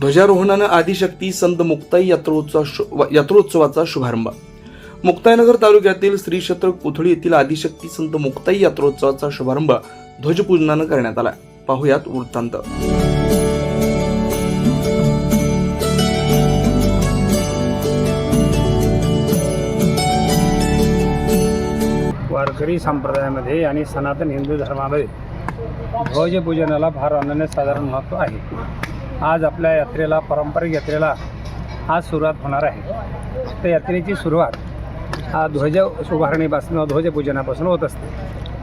ध्वजारोहणानं आदिशक्ती संत मुक्ताई यात्रोत्सव यात्रोत्सवाचा शुभारंभ मुक्ताईनगर तालुक्यातील श्री क्षेत्र कोथळी येथील आदिशक्ती संत मुक्ताई यात्रोत्सवाचा शुभारंभ ध्वजपूजनानं करण्यात आला. पाहुयात वृत्तांत. वारकरी संप्रदायामध्ये आणि सनातन हिंदू धर्मामध्ये ध्वजपूजनाला फार अनन्य साधारण महत्त्व आहे. आज आपल्या यात्रेला पारंपरिक यात्रेला आज सुरुवात होणार आहे. तर यात्रेची सुरुवात हा ध्वज उभारणीपासून ध्वजपूजनापासून होत असते.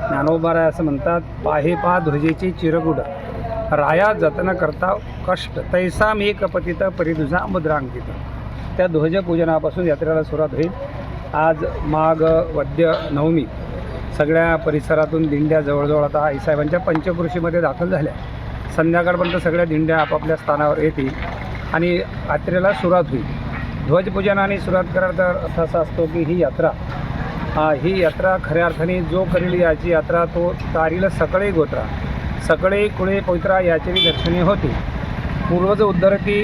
ज्ञानोबारा असं म्हणतात पाहे पा ध्वजेची चिरगुड राया जतन करता कष्ट तैसा मी कपतित परिदुजा मुद्रांकित त्या ध्वजपूजनापासून यात्रेला सुरुवात होईल. आज माघ वद्य नवमी सगळ्या परिसरातून दिंड्या जवळजवळ आता आईसाहेबांच्या पंचकृषीमध्ये दाखल झाल्या. संध्याकाळपर्यंत सगळ्या दिंड्या आपापल्या स्थानावर येतील आणि यात्रेला सुरुवात होईल. ध्वजपूजन आणि सुरुवात करायचा अर्थ असा असतो की ही यात्रा. ही यात्रा खऱ्या अर्थाने जो करील याची यात्रा तो तारीला सकळे गोत्रा. सकळे कुळे पवित्रा याची दर्शने होती. पूर्वज उद्धरती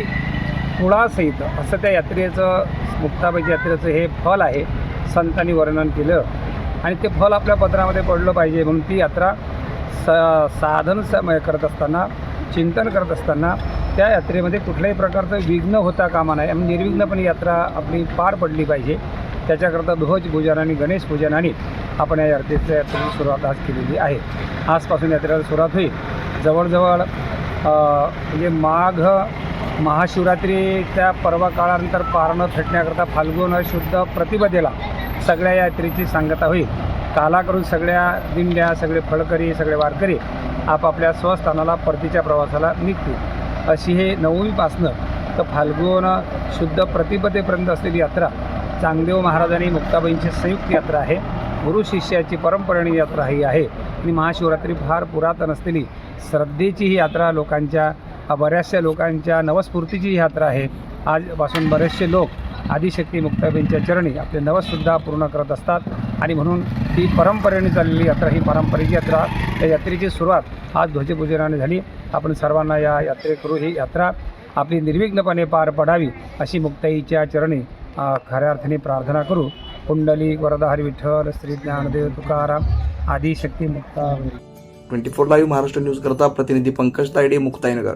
कुळासहित असं त्या यात्रेचं मुक्ताबाईच्या यात्रेचं हे फल आहे. संतांनी वर्णन केलं. आणि ते फल आपल्या पत्रामध्ये पडलं पाहिजे म्हणून ती यात्रा स साधन समय करत असताना चिंतन करत असताना त्या यात्रेमध्ये कुठल्याही प्रकारचं विघ्न होता कामा नाही आणि निर्विघ्नपणे यात्रा आपली पार पडली पाहिजे. त्याच्याकरता ध्वज पूजन आणि गणेश पूजनाने आपण या यात्रेच्या यात्रेची सुरुवात आज केलेली आहे. आजपासून यात्रेला सुरुवात होईल. जवळजवळ म्हणजे माघ महाशिवरात्रीच्या पर्व काळानंतर पारणं थटण्याकरता फाल्गुन शुद्ध प्रतिपदेला सगळ्या यात्रेची सांगता होईल. काला करून सगळ्या दिंड्या सगळे फळकरी सगळे वारकरी आपापल्या स्वस्थानाला परतीच्या प्रवासाला निघतील. अशी हे नवमीपासनं तर फाल्गुन शुद्ध प्रतिपदेपर्यंत असलेली यात्रा चांगदेव महाराजांनी मुक्ताबाईंची संयुक्त यात्रा आहे. गुरु शिष्याची परंपरेने यात्रा ही आहे. आणि महाशिवरात्री फार पुरातन असलेली श्रद्धेची ही यात्रा लोकांच्या बऱ्याचशा लोकांच्या नवस्फूर्तीची ही यात्रा आहे. आजपासून बरेचसे लोक आदिशक्ती मुक्ताबींच्या चरणी आपले नवसुद्धा पूर्ण करत असतात. आणि म्हणून ही परंपरेने चाललेली यात्रा ही पारंपरिक यात्रा त्या यात्रेची सुरुवात आज ध्वजपूजनाने झाली. आपण सर्वांना या यात्रेकरू ही यात्रा आपली निर्विघ्नपणे पार पडावी अशी मुक्ताईच्या चरणी खऱ्या अर्थाने प्रार्थना करू. कुंडली वरदाहरी Vitthal Shri Dnyandev Tukaram Adishakti Mukta twenty four live Maharashtra news करता प्रतिनिधी पंकज तायडे मुक्ताईनगर.